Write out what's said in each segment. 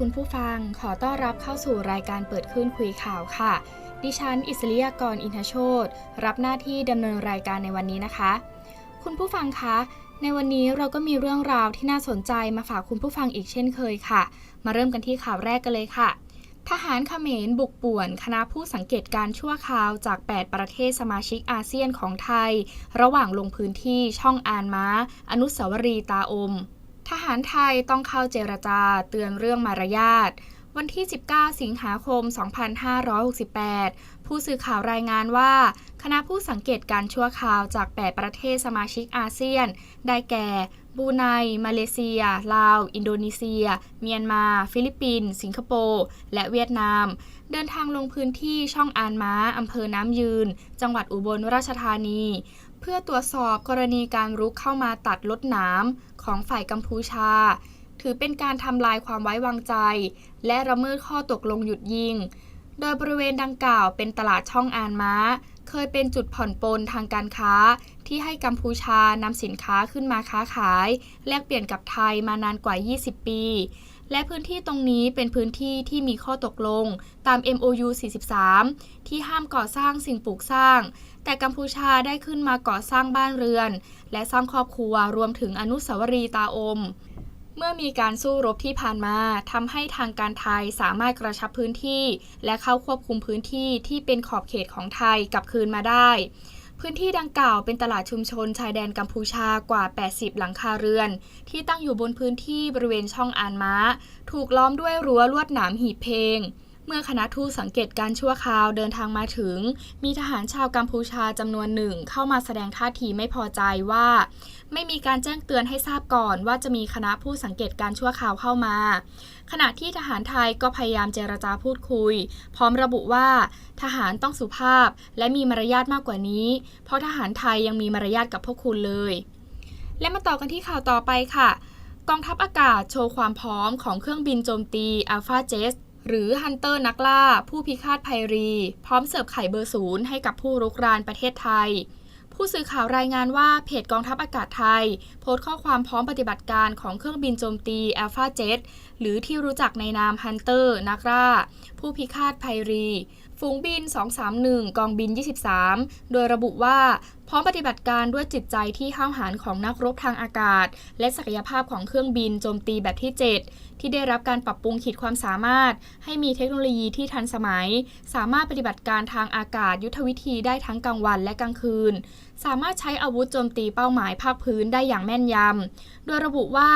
คุณผู้ฟัง ขอต้อนรับเข้าสู่รายการเปิดขึ้นคุยข่าวค่ะ ดิฉัน อิสริยากรอินทโชตรับหน้าที่ดำเนินรายการในวันนี้นะคะ คุณผู้ฟังคะในวันนี้เราก็มีเรื่องราวที่น่าสนใจมาฝากคุณผู้ฟังอีกเช่นเคยค่ะ มาเริ่มกันที่ข่าวแรกกันเลยค่ะ ทหารเขมรบุกป่วน คณะผู้สังเกตการ์ชั่วคราวจาก 8 ประเทศสมาชิกอาเซียนของไทย ระหว่างลงพื้นที่ช่องอานม้า อนุสาวรีย์ตาอม ทหารไทยต้องเข้าเจรจาเตือนเรื่องมารยาท วันที่ 19 สิงหาคม 2568 ผู้สื่อข่าวรายงานว่า คณะผู้สังเกตการชั่วคราวจาก 8 ประเทศสมาชิกอาเซียน ได้แก่ บูไน มาเลเซีย ลาว อินโดนีเซีย เมียนมา ฟิลิปปินส์ สิงคโปร์ และเวียดนาม เดินทางลงพื้นที่ช่องอานม้าอำเภอน้ำยืน จังหวัดอุบลราชธานี เพื่อตรวจสอบกรณีการรุกเข้ามาตัดลดหน้ำ ของฝ่ายกัมพูชา ถือเป็นการทำลายความไว้วางใจ และระเมิดข้อตกลงหยุดยิง โดยบริเวณดังกล่าวเป็นตลาดช่องอานม้า เคยเป็นจุดผ่อนปลนทางการค้า ที่ให้กัมพูชานำสินค้าขึ้นมาค้าขาย แลกเปลี่ยนกับไทยมานานกว่า 20 ปีและพื้นที่ตรงนี้เป็นพื้นที่ที่มีข้อตกลงตาม MOU 43 ที่ห้ามก่อสร้างสิ่งปลูกสร้าง แต่กัมพูชาได้ขึ้นมาก่อสร้างบ้านเรือน และสร้างครอบครัวรวมถึงอนุสาวรีย์ตาอม เมื่อมีการสู้รบที่ผ่านมาทำให้ทางการไทยสามารถกระชับพื้นที่ และเข้าควบคุมพื้นที่ที่เป็นขอบเขตของไทยกลับคืนมาได้ พื้นที่ดังกล่าวเป็นตลาดชุมชนชายแดนกัมพูชากว่า 80 หลังคาเรือน ที่ตั้งอยู่บนพื้นที่บริเวณช่องอานม้า ถูกล้อมด้วยรั้วลวดหนามหีบเพลง เมื่อคณะทูตสังเกตการชั่วคราวเดินทางมาถึง มีทหารชาวกัมพูชาจำนวนหนึ่งเข้ามาแสดงท่าทีไม่พอใจว่า ไม่มีการแจ้งเตือนให้ทราบก่อนว่าจะมีคณะผู้สังเกตการชั่วคราวเข้ามา ขณะที่ทหารไทยก็พยายามเจรจาพูดคุย พร้อมระบุว่า ทหารต้องสุภาพและมีมารยาทมากกว่านี้ เพราะทหารไทยยังมีมารยาทกับพวกคุณเลย และมาต่อกันที่ข่าวต่อไปค่ะกองทัพอากาศโชว์ความพร้อมของเครื่องบินโจมตีอัลฟาเจส หรือฮันเตอร์นักล่า ผู้พิฆาตภัยรี พร้อมเสิร์ฟไข่เบอร์ศูนย์ให้กับผู้รุกรานประเทศไทย ผู้สื่อข่าวรายงานว่าเพจกองทัพอากาศไทย โพสต์ข้อความพร้อมปฏิบัติการของเครื่องบินโจมตี Alpha Jet หรือที่รู้จักในนามฮันเตอร์นักล่า ผู้พิฆาตภัยรีฝูงบิน 231 กองบิน 23 โดยระบุว่าพร้อมปฏิบัติการด้วยจิตใจที่ห้าวหาญของนักรบทางอากาศ และศักยภาพของเครื่องบินโจมตีแบบที่ 7 ที่ได้รับการปรับปรุงขีดความสามารถ ให้มีเทคโนโลยีที่ทันสมัย สามารถปฏิบัติการทางอากาศยุทธวิธีได้ทั้งกลางวันและกลางคืน สามารถใช้อาวุธโจมตีเป้าหมายภาคพื้นได้อย่างแม่นยำ โดยระบุว่า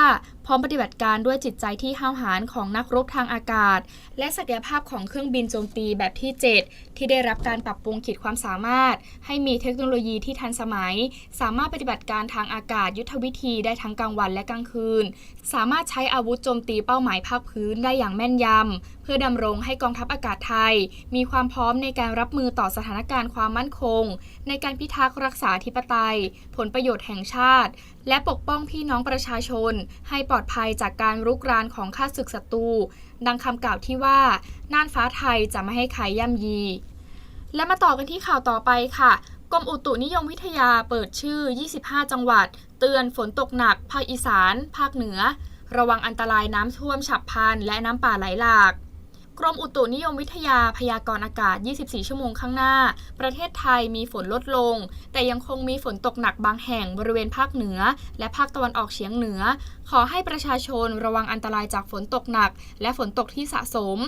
พร้อมปฏิบัติการด้วยจิตใจที่ห้าวหาญของนักรบทางอากาศ และศักยภาพของเครื่องบินโจมตีแบบที่ 7 ที่ได้รับการปรับปรุงขีดความสามารถ ให้มีเทคโนโลยีที่ทันสมัย สามารถปฏิบัติการทางอากาศยุทธวิธีได้ทั้งกลางวันและกลางคืน สามารถใช้อาวุธโจมตีเป้าหมายภาคพื้นได้อย่างแม่นยำ เพื่อดำรงให้กองทัพอากาศไทย มีความพร้อมในการรับมือต่อสถานการณ์ความมั่นคง ในการพิทักษ์รักษาธิปไตย ผลประโยชน์แห่งชาติ และปกป้องพี่น้องประชาชน ให้ปลอดภัยจากการรุกรานของข้าศึกศัตรูดังคำกล่าวที่ว่าน่านฟ้าไทยจะไม่ให้ใครย่ำยีและมาต่อกันที่ข่าวต่อไปค่ะ กรมอุตุนิยมวิทยาเปิดชื่อ 25 จังหวัด เตือนฝนตกหนัก ภาคอีสาน ภาคเหนือ ระวังอันตรายน้ำท่วมฉับพลัน และน้ำป่าไหลหลากกรมอุตุนิยมวิทยาพยากรณ์อากาศ 24 ชั่วโมงข้างหน้า ประเทศไทยมีฝนลดลง แต่ยังคงมีฝนตกหนักบางแห่งบริเวณภาคเหนือ และภาคตะวันออกเฉียงเหนือ ขอให้ประชาชนระวังอันตรายจากฝนตกหนัก และฝนตกที่สะสม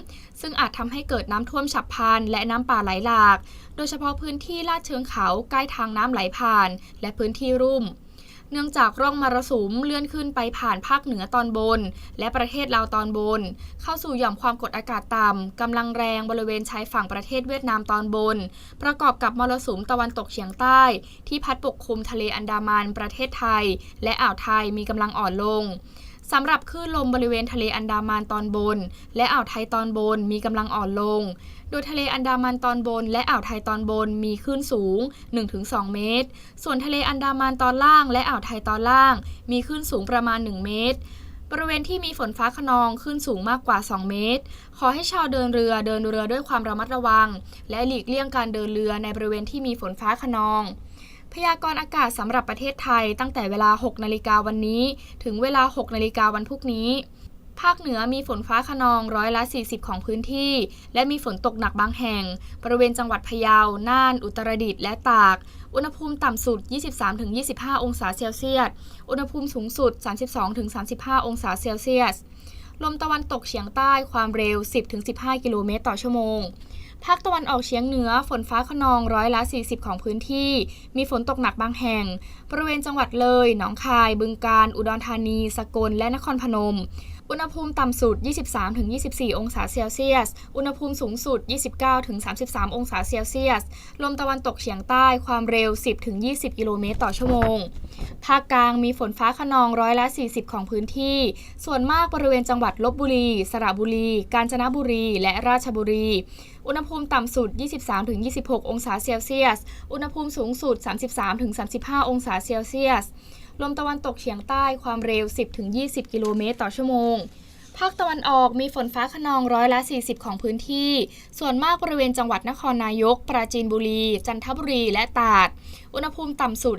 ซึ่งอาจทำให้เกิดน้ำท่วมฉับพลันและน้ำป่าไหลหลาก ดยเฉพาะพื้นที่ลาดเชิงเขาใกล้ทางน้ำไหลผ่าน และพื้นที่รุ่ม เนื่องจากร่องมรสุมเลื่อนขึ้นไปผ่านภาคเหนือตอนบน และประเทศลาวตอนบน เข้าสู่หย่อมความกดอากาศต่ำกำลังแรงบริเวณชายฝั่งประเทศเวียดนามตอนบน ประกอบกับมรสุมตะวันตกเฉียงใต้ ที่พัดปกคลุมทะเลอันดามันประเทศไทย และอ่าวไทยมีกำลังอ่อนลงสำหรับคลื่นลมบริเวณทะเลอันดามันตอนบน และอ่าวไทยตอนบนมีกำลังอ่อนลง โดยทะเลอันดามันตอนบน และอ่าวไทยตอนบนมีคลื่นสูง 1-2 เมตร ส่วนทะเลอันดามันตอนล่างและอ่าวไทยตอนล่าง มีคลื่นสูงประมาณ 1 เมตร บริเวณที่มีฝนฟ้าขนองคลื่นสูงมากกว่า 2 เมตร ขอให้ชาวเดินเรือเดินเรือด้วยความระมัดระวัง และหลีกเลี่ยงการเดินเรือในบริเวณที่มีฝนฟ้าขนองพยากรณ์อากาศสำหรับประเทศไทยตั้งแต่เวลา 6 นาฬิกาวันนี้ ถึงเวลา 6 นาฬิกาวันพรุ่งนี้ ภาคเหนือมีฝนฟ้าขนองร้อยละ 40 ของพื้นที่ และมีฝนตกหนักบางแห่ง บริเวณจังหวัดพะเยา น่าน อุตรดิตถ์และตาก อุณหภูมิต่ำสุด 23-25 องศาเซลเซียส อุณหภูมิสูงสุด 32-35 องศาเซลเซียส ลมตะวันตกเฉียงใต้ความเร็ว 10-15 กิโลเมตรต่อชั่วโมงภาคตะวันออกเฉียงเหนือฝนฟ้าขนองร้อยละ 40 ของพื้นที่ มีฝนตกหนักบางแห่ง บริเวณจังหวัดเลย หนองคาย บึงกาฬ อุดรธานี สกล และนครพนม อุณหภูมิต่ำสุด 23-24 องศาเซลเซียส อุณหภูมิสูงสุด 29-33 องศาเซลเซียส ลมตะวันตกเฉียงใต้ความเร็ว 10-20 กิโลเมตรต่อชั่วโมง ภาคกลางมีฝนฟ้าขนองร้อยละ 40 ของพื้นที่ ส่วนมากบริเวณจังหวัดลบบุรี สระบุรี กาญจนบุรี และราชบุรี อุณหภูมิต่ำสุด 23-26 องศาเซลเซียส อุณหภูมิสูงสุด 33-35 องศาเซลเซียส ลมตะวันตกเฉียงใต้ความเร็ว 10-20 กิโลเมตรต่อชั่วโมงภาคตะวันออกมีฝนฟ้าขนองร้อยละ 40 ของพื้นที่ ส่วนมากบริเวณจังหวัดนครนายก ปราจีนบุรี จันทบุรีและตราด อุณหภูมิต่ำสุด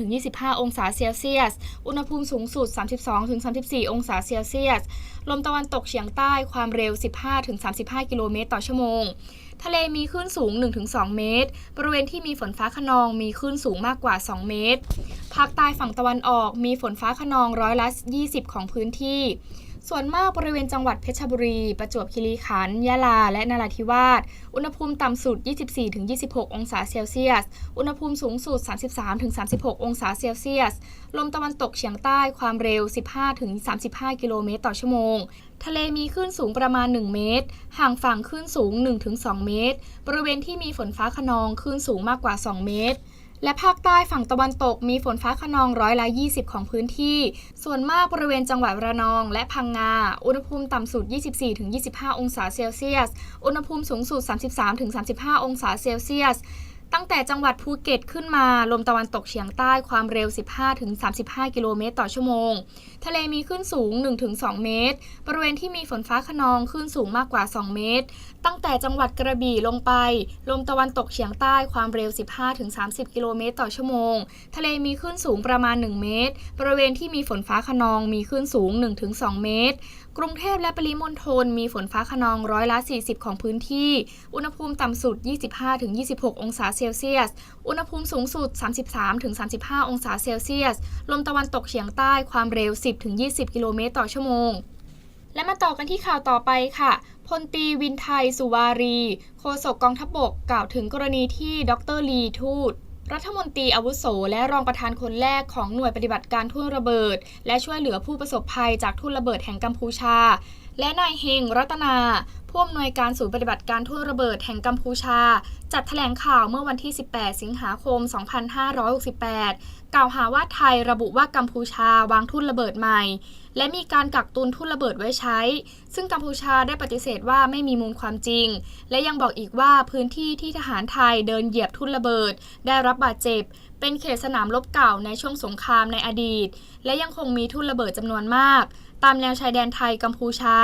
23-25 องศาเซลเซียส อุณหภูมิสูงสุด 32-34 องศาเซลเซียส ลมตะวันตกเฉียงใต้ความเร็ว 15-35 กิโลเมตรต่อชั่วโมง ทะเลมีคลื่นสูง 1-2 เมตร บริเวณที่มีฝนฟ้าขนองมีคลื่นสูงมากกว่า 2 เมตร ภาคใต้ฝั่งตะวันออกมีฝนฟ้าขนองร้อยละ 20 ของพื้นที่ ส่วนมากบริเวณจังหวัดเพชรบุรี ประจวบคีรีขันธ์ยะลา และนราธิวาส อุณหภูมิต่ำสุด 24-26 องศาเซลเซียส อุณหภูมิสูงสุด 33-36 องศาเซลเซียส ลมตะวันตกเฉียงใต้ความเร็ว 15-35 กิโลเมตรต่อชั่วโมงทะเลมีคลื่นสูงประมาณ 1 เมตร ห่างฝั่งคลื่นสูง 1-2 เมตร บริเวณที่มีฝนฟ้าขนองคลื่นสูงมากกว่า 2 เมตร และภาคใต้ฝั่งตะวันตกมีฝนฟ้าขนองร้อยละ 20 ของพื้นที่ ส่วนมากบริเวณจังหวัดระนองและพังงา อุณหภูมิต่ำสุด 24-25 องศาเซลเซียส อุณหภูมิสูงสุด 33-35 องศาเซลเซียส ตั้งแต่จังหวัดภูเก็ตขึ้นมา ลมตะวันตกเฉียงใต้ความเร็ว 15-35 กิโลเมตรต่อชั่วโมง ทะเลมีคลื่นสูง 1-2 เมตร บริเวณที่มีฝนฟ้าขนองคลื่นสูงมากกว่า 2 เมตร ตั้งแต่จังหวัดกระบี่ลงไป ลมตะวันตกเฉียงใต้ความเร็ว 15-30 กิโลเมตรต่อชั่วโมง ทะเลมีคลื่นสูงประมาณ 1 เมตร บริเวณที่มีฝนฟ้าขนองมีคลื่นสูง 1-2 เมตร กรุงเทพและปริมณฑลมีฝนฟ้าขนองร้อยละ 40 ของพื้นที่ อุณหภูมิต่ำสุด 25-26 องศาเซลเซียส อุณหภูมิสูงสุด 33-35 องศาเซลเซียส ลมตะวันตกเฉียงใต้ความเร็ว 10-20 กิโลเมตรต่อชั่วโมง และมาต่อกันที่ข่าวต่อไปค่ะพลตีวินไทยสุวารี โฆษกกองทัพบกกล่าวถึงกรณีที่ดรลีทูตรัฐมนตรีอาวุโส และรองประธานคนแรกของหน่วยปฏิบัติการทุ่นระเบิด และช่วยเหลือผู้ประสบภัยจากทุ่นระเบิดแห่งกัมพูชา และนายเฮงรัตนาผู้อำนวยการศูนย์ปฏิบัติการทุ่นระเบิดแห่งกัมพูชา จัดแถลงข่าวเมื่อวันที่ 18 สิงหาคม 2568 กล่าวหาว่าไทยระบุว่ากัมพูชาวางทุ่นระเบิดใหม่ และมีการกักตุนทุ่นระเบิดไว้ใช้ ซึ่งกัมพูชาได้ปฏิเสธว่าไม่มีมูลความจริง และยังบอกอีกว่าพื้นที่ที่ทหารไทยเดินเหยียบทุ่นระเบิด ได้รับบาดเจ็บ เป็นเขตสนามรบเก่าในช่วงสงครามในอดีต และยังคงมีทุ่นระเบิดจำนวนมาก ตามแนวชายแดนไทยกัมพูชา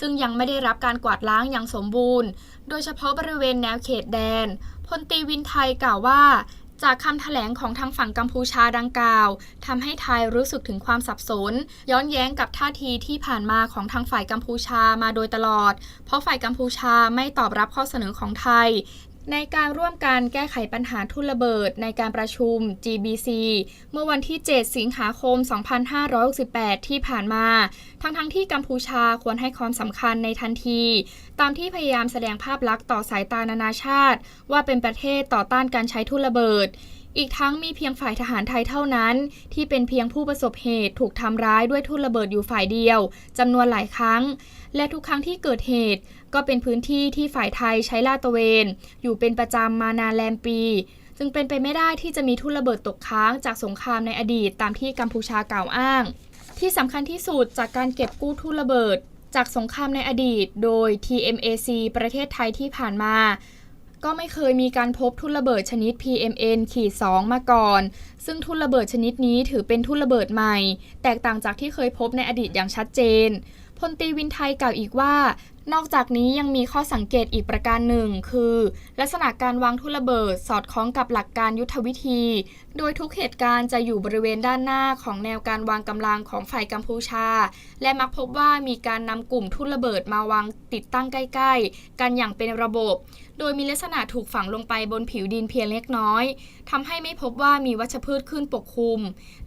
ซึ่งยังไม่ได้รับการกวาดล้างอย่างสมบูรณ์ โดยเฉพาะบริเวณแนวเขตแดน พลตีวินไทยกล่าวว่าจากคำแถลงของทางฝั่งกัมพูชาดังกล่าวทำให้ไทยรู้สึกถึงความสับสน ย้อนแย้งกับท่าทีที่ผ่านมาของทางฝ่ายกัมพูชามาโดยตลอด เพราะฝ่ายกัมพูชาไม่ตอบรับข้อเสนอของไทย ในการร่วมการแก้ไขปัญหาทุนระเบิดในการประชุม GBC เมื่อวันที่ 7 สิงหาคม 2568 ที่ผ่านมา ทั้งๆทที่กัมพูชาควรให้ความสำคัญในทันที ตามที่พยายามแสดงภาพลักษณ์ต่อสายตานานาชาติ ว่าเป็นประเทศต่อต้านการใช้ทุนระเบิด อีกทั้งมีเพียงฝ่ายทหารไทยเท่านั้น ที่เป็นเพียงผู้ประสบเหตุถูกทำร้ายด้วยทุ่นระเบิดอยู่ฝ่ายเดียวจำนวนหลายครั้ง และทุกครั้งที่เกิดเหตุ ก็เป็นพื้นที่ที่ฝ่ายไทยใช้ลาดตระเวน อยู่เป็นประจำมานานแรมปี จึงเป็นไปไม่ได้ที่จะมีทุ่นระเบิดตกค้างจากสงครามในอดีตตามที่กัมพูชากล่าวอ้าง ที่สำคัญที่สุดจากการเก็บกู้ทุ่นระเบิดจากสงครามในอดีต โดย TMAC ประเทศไทยที่ผ่านมา ก็ไม่เคยมีการพบทุ่นระเบิดชนิด PMN ขีด2มาก่อน ซึ่งทุ่นระเบิดชนิดนี้ถือเป็นทุ่นระเบิดใหม่ แตกต่างจากที่เคยพบในอดีตอย่างชัดเจน พลตีวินไทยกล่าวอีกว่า นอกจากนี้ยังมีข้อสังเกตอีกประการหนึ่ง คือ ลักษณะการวางทุ่นระเบิดสอดคล้องกับหลักการยุทธวิธี โดยทุกเหตุการณ์จะอยู่บริเวณด้านหน้าของแนวการวางกำลังของฝ่ายกัมพูชา และมักพบว่ามีการนำกลุ่มทุ่นระเบิดมาวางติดตั้งใกล้ ๆ กันอย่างเป็นระบบ โดยมีลักษณะถูกฝังลงไปบนผิวดินเพียงเล็กน้อยทำให้ไม่พบว่ามีวัชพืชขึ้นปกคลุม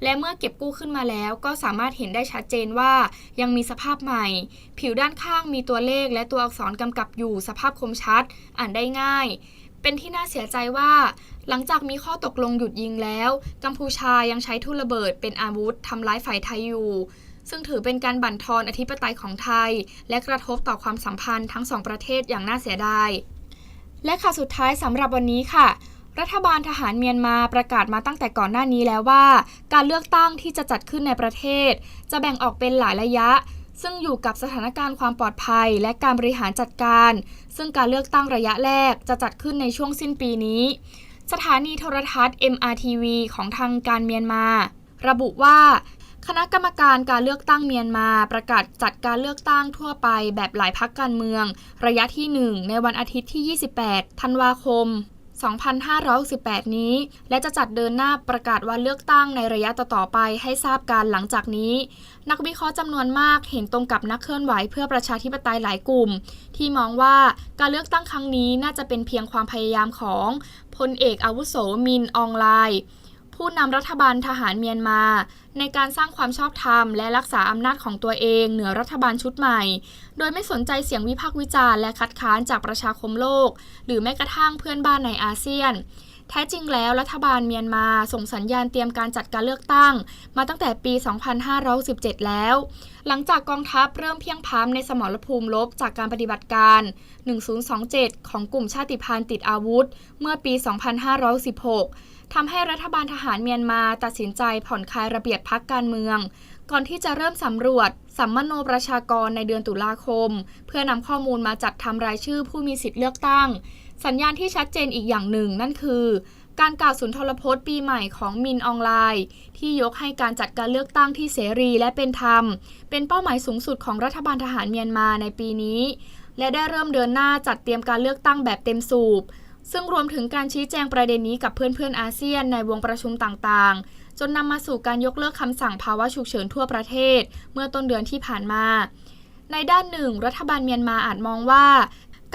และเมื่อเก็บกู้ขึ้นมาแล้ว ก็สามารถเห็นได้ชัดเจนว่า ยังมีสภาพใหม่ ผิวด้านข้างมีตัวเลขและตัวอักษรกำกับอยู่สภาพคมชัด อ่านได้ง่าย เป็นที่น่าเสียใจว่า หลังจากมีข้อตกลงหยุดยิงแล้ว กัมพูชายังใช้ทุ่นระเบิดเป็นอาวุธทำร้ายฝ่ายไทยอยู่ซึ่งถือเป็นการบั่นทอนอธิปไตยของไทย และกระทบต่อความสัมพันธ์ทั้งสองประเทศอย่างน่าเสียดาย และข่าวสุดท้ายสำหรับวันนี้ค่ะ รัฐบาลทหารเมียนมาประกาศมาตั้งแต่ก่อนหน้านี้แล้วว่า การเลือกตั้งที่จะจัดขึ้นในประเทศ จะแบ่งออกเป็นหลายระยะ ซึ่งอยู่กับสถานการณ์ความปลอดภัย และการบริหารจัดการ ซึ่งการเลือกตั้งระยะแรกจะจัดขึ้นในช่วงสิ้นปีนี้ สถานีโทรทัศน์ MRTV ของทางการเมียนมา ระบุว่า คณะกรรมการการเลือกตั้งเมียนมาประกาศจัดการเลือกตั้งทั่วไปแบบหลายพักการเมือง ระยะที่ 1 ในวันอาทิตย์ที่ 28 ธันวาคม 2568นี้ และจะจัดเดินหน้าประกาศวันเลือกตั้งในระยะต่อๆไปให้ทราบกันหลังจากนี้ นักวิเคราะห์จำนวนมากเห็นตรงกับนักเคลื่อนไหวเพื่อประชาธิปไตยหลายกลุ่ม ที่มองว่าการเลือกตั้งครั้งนี้น่าจะเป็นเพียงความพยายามของพลเอกอาวุโสมินอองไลน์ ผู้นำรัฐบาลทหารเมียนมา ในการสร้างความชอบธรรมและรักษาอำนาจของตัวเองเหนือรัฐบาลชุดใหม่ โดยไม่สนใจเสียงวิพากษ์วิจารณ์และคัดค้านจากประชาคมโลก หรือแม้กระทั่งเพื่อนบ้านในอาเซียนแท้จริงแล้วรัฐบาลเมียนมาส่งสัญญาณเตรียมการจัดการเลือกตั้ง มาตั้งแต่ปี 2517 แล้ว หลังจากกองทัพเริ่มเพียงพ้ำในสมรภูมิรบจากการปฏิบัติการ 1027 ของกลุ่มชาติพันธุ์ติดอาวุธ เมื่อปี 2516 ทำให้รัฐบาลทหารเมียนมาตัดสินใจผ่อนคลายระเบียบพักการเมือง ก่อนที่จะเริ่มสำรวจสัมมโนประชากรในเดือนตุลาคม เพื่อนำข้อมูลมาจัดทำรายชื่อผู้มีสิทธิ์เลือกตั้ง สัญญาณที่ชัดเจนอีกอย่างหนึ่งนั่นคือ การกล่าวสุนทรพจน์ปีใหม่ของมินออนไลน์ ที่ยกให้การจัดการเลือกตั้งที่เสรีและเป็นธรรม เป็นเป้าหมายสูงสุดของรัฐบาลทหารเมียนมาในปีนี้ และได้เริ่มเดินหน้าจัดเตรียมการเลือกตั้งแบบเต็มสูบ ซึ่งรวมถึงการชี้แจงประเด็นนี้กับเพื่อนๆอาเซียนในวงประชุมต่างๆ จนนำมาสู่การยกเลิกคำสั่งภาวะฉุกเฉินทั่วประเทศ เมื่อต้นเดือนที่ผ่านมา ในด้านหนึ่ง รัฐบาลเมียนมาอาจมองว่า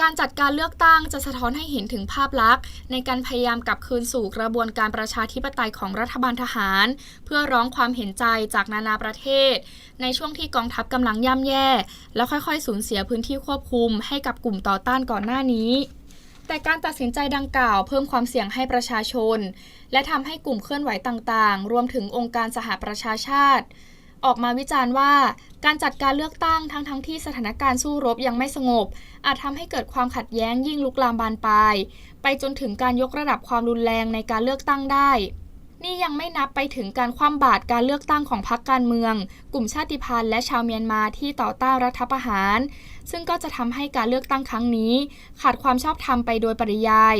การจัดการเลือกตั้งจะสะท้อนให้เห็นถึงภาพลักษณ์ ในการพยายามกลับคืนสู่กระบวนการประชาธิปไตยของรัฐบาลทหาร เพื่อร้องความเห็นใจจากนานาประเทศ ในช่วงที่กองทัพกำลังย่ำแย่ แล้วค่อยๆ สูญเสียพื้นที่ควบคุมให้กับกลุ่มต่อต้านก่อนหน้านี้ แต่การตัดสินใจดังกล่าวเพิ่มความเสี่ยงให้ประชาชน และทำให้กลุ่มเคลื่อนไหวต่างๆ รวมถึงองค์การสหประชาชาติ ออกมาวิจารณ์ว่าการจัดการเลือกตั้งทั้งๆทที่สถานการณ์สู้รบยังไม่สงบ อาจทำให้เกิดความขัดแย้งยิ่งลุกลามบานปลาย ไปจนถึงการยกระดับความรุนแรงในการเลือกตั้งได้ นี่ยังไม่นับไปถึงการคว่ำบาตรการเลือกตั้งของพรรคการเมือง กลุ่มชาติพันธุ์และชาวเมียนมาที่ต่อต้านรัฐประหาร ซึ่งก็จะทำให้การเลือกตั้งครั้งนี้ ขาดความชอบธรรมไปโดยปริยาย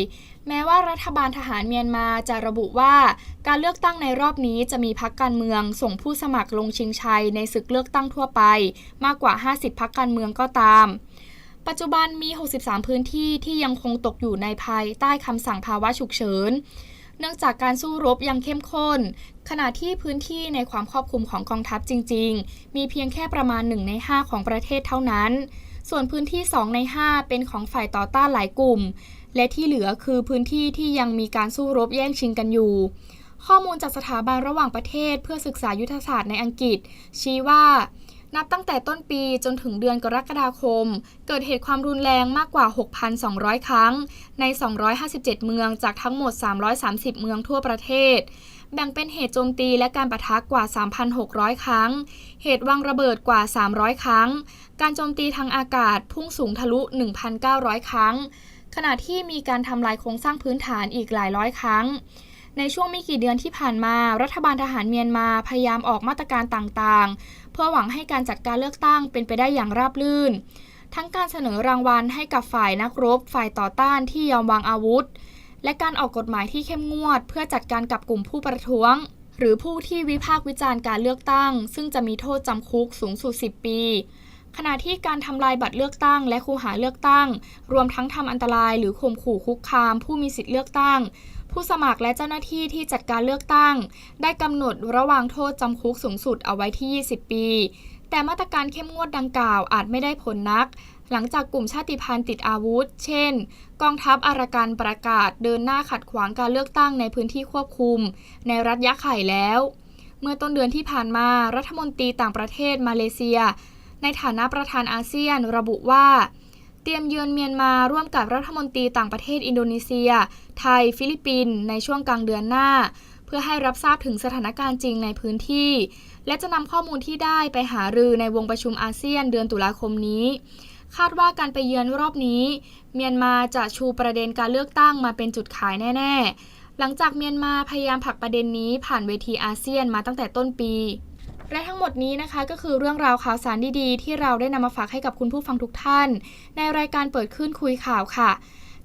แม้ว่ารัฐบาลทหารเมียนมาจะระบุว่า การเลือกตั้งในรอบนี้จะมีพรรคการเมือง ส่งผู้สมัครลงชิงชัยในศึกเลือกตั้งทั่วไป มากกว่า 50พรรคการเมืองก็ตามปัจจุบันมี 63 พื้นที่ที่ยังคงตกอยู่ในภายใต้คำสั่งภาวะฉุกเฉิน เนื่องจากการสู้รบยังเข้มข้น ขณะที่พื้นที่ในความครอบคลุมของกองทัพจริง ๆ มีเพียงแค่ประมาณ 1 ใน 5 ของประเทศเท่านั้น ส่วนพื้นที่ 2 ใน 5 เป็นของฝ่ายต่อต้านหลายกลุ่ม และที่เหลือคือพื้นที่ที่ยังมีการสู้รบแย่งชิงกันอยู่ข้อมูลจากสถาบันระหว่างประเทศเพื่อศึกษายุทธศาสตร์ในอังกฤษ ชี้ว่า นับตั้งแต่ต้นปีจนถึงเดือนกรกฎาคม เกิดเหตุความรุนแรงมากกว่า 6,200 ครั้ง ใน 257 เมืองจากทั้งหมด 330 เมืองทั่วประเทศ แบ่งเป็นเหตุโจมตีและการปะทะกกว่า 3,600 ครั้ง เหตุวางระเบิดกว่า 300 ครั้ง การโจมตีทางอากาศพุ่งสูงทะลุ 1,900 ครั้ง ขณะที่มีการทำลายโครงสร้างพื้นฐานอีกหลายร้อยครั้งในช่วงไม่กี่เดือนที่ผ่านมา รัฐบาลทหารเมียนมาพยายามออกมาตรการต่าง เพื่อหวังให้การจัดการเลือกตั้งเป็นไปได้อย่างราบรื่น ทั้งการเสนอรางวัลให้กับฝ่ายนักรบ ฝ่ายต่อต้านที่ยอมวางอาวุธ และการออกกฎหมายที่เข้มงวด เพื่อจัดการกับกลุ่มผู้ประท้วง หรือผู้ที่วิพากษ์วิจารณ์การเลือกตั้ง ซึ่งจะมีโทษจำคุกสูงสุด 10 ปีขณะที่การทำลายบัตรเลือกตั้งและคูหาเลือกตั้ง รวมทั้งทำอันตรายหรือข่มขู่คุกคาม ผู้มีสิทธิเลือกตั้ง ผู้สมัครและเจ้าหน้าที่ที่จัดการเลือกตั้ง ได้กำหนดระวางโทษจำคุกสูงสุดเอาไว้ที่ 20 ปี แต่มาตรการเข้มงวดดังกล่าวอาจไม่ได้ผลนัก หลังจากกลุ่มชาติพันธุ์ติดอาวุธ เช่น กองทัพอารากันประกาศเดินหน้าขัดขวางการเลือกตั้งในพื้นที่ควบคุม ในรัฐยะไข่แล้ว เมื่อต้นเดือนที่ผ่านมารัฐมนตรีต่างประเทศมาเลเซีย ในฐานะประธานอาเซียนระบุว่า รียมเยือนเมียนมาร่วมกับรัฐมนตรีต่างประเทศอินโดนีเซีย ไทย ฟิลิปปินส์ในช่วงกลางเดือนหน้า เพื่อให้รับทราบถึงสถานการณ์จริงในพื้นที่ และจะนำข้อมูลที่ได้ไปหารือในวงประชุมอาเซียนเดือนตุลาคมนี้ คาดว่าการไปเยือนรอบนี้ เมียนมาจะชูประเด็นการเลือกตั้งมาเป็นจุดขายแน่ ๆ หลังจากเมียนมาพยายามผลักประเด็นนี้ผ่านเวทีอาเซียนมาตั้งแต่ต้นปี และทั้งหมดนี้นะคะก็คือเรื่องราวข่าวสารดีๆ ที่เราได้นำมาฝากให้กับคุณผู้ฟังทุกท่าน ในรายการเปิดขึ้นคุยข่าวค่ะ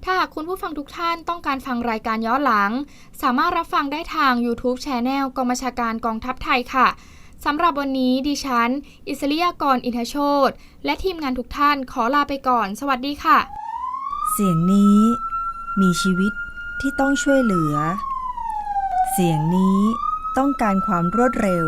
ถ้าหากคุณผู้ฟังทุกท่านต้องการฟังรายการย้อนหลัง สามารถรับฟังได้ทาง YouTube c h anel กองบัญชาการกองทัพไทยค่ะสำหรับวันนี้ดิฉัน อิสริยากรอินทโชตและทีมงานทุกท่านขอลาไปก่อน สวัสดีค่ะ เสียงนี้มีชีวิตที่ต้องช่วยเหลือ เสียงนี้ต้องการความรวดเร็ว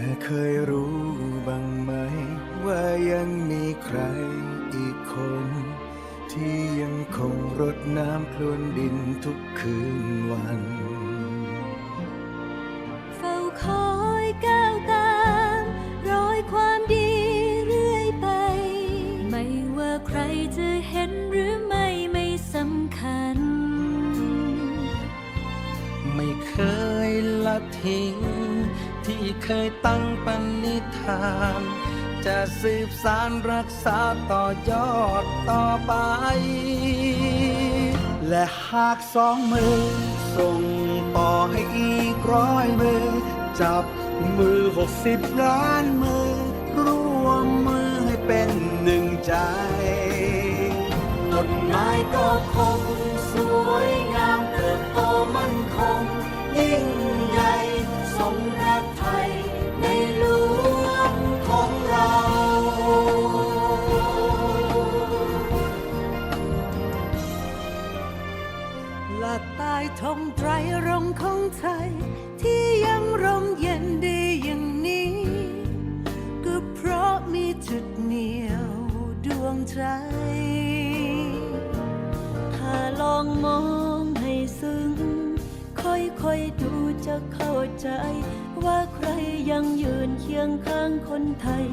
แต่เคยรู้บ้างไหม ว่ายังมีใครอีกคน ที่ยังคงรดน้ำพรวนดินทุกคืนวัน ยตั้งปณิธาน จะสืบสารรักษาต่อยอดต่อไป และหากสองมือ ส่งต่อให้อีกร้อยมือ จับมือหกสิบล้านมือ ร่วมมือให้เป็นหนึ่งใจต้นไม้ก็คงสวยงามเติบโตมั่นคง ยิ่งใหญ่สมรักไทย ละใต้ธงไตรรงของไทย ที่ยังร่มเย็นดีอย่างนี้ ก็เพราะมีจุดเหนียวดวงใจถ้าลองมองให้ซึ้ง ค่อยๆดูจะเข้าใจ ว่าใครยังยืนเคียงข้างคนไทย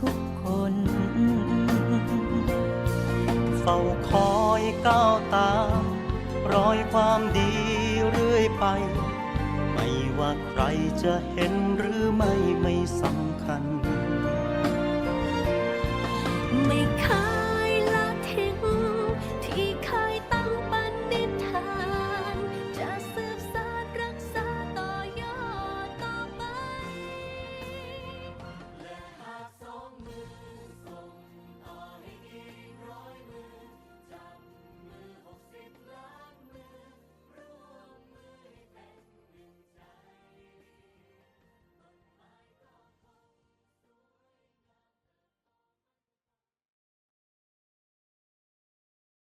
ทุกๆคนเฝ้าคอยก้าวตาม รอยความดีเรื่อยไป ไม่ว่าใครจะเห็นหรือไม่ไม่สำคัญ ไม่เค